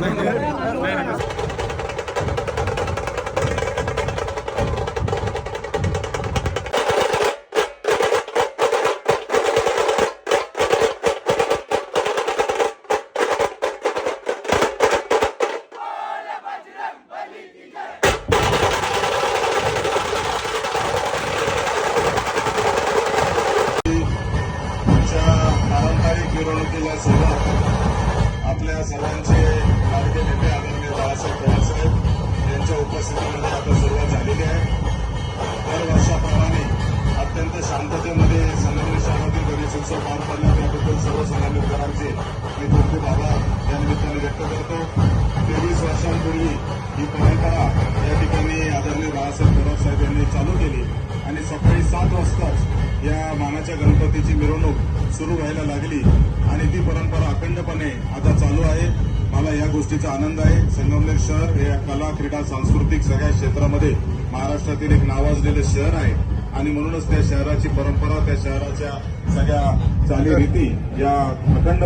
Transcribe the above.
नाही पारंपरिक मिरवणुकीला सुरुवात आपल्या सर्वांचे लाडके नेते आदरणीय बाळासाहेब पवारसाहेब यांच्या उपस्थितीमध्ये आता सुरुवात झालेली आहे. दर वर्षाप्रमाणे अत्यंत शांततेमध्ये संगमनेर शहरातील गणेश उत्सव पार पडला त्याबद्दल सर्व संगमनेरकरांचे मी खूप आभार या निमित्ताने व्यक्त करतो. तेवीस वर्षांपूर्वी ही परंपरा या ठिकाणी आदरणीय बाळासाहेब थोरात साहेब यांनी चालू केली आणि सकाळी या मानाच्या गणपतीची मिरवणूक सुरू व्हायला लागली आणि ती परंपरा अखंडपणे आता चालू आहे. मला या गोष्टीचा आनंद आहे. संगमनेर शहर हे कला क्रीडा सांस्कृतिक सगळ्या क्षेत्रामध्ये महाराष्ट्रातील एक नावाजलेलं शहर आहे. आणि म्हणूनच त्या शहराची परंपरा त्या शहराच्या सगळ्या चालीरीती या अखंड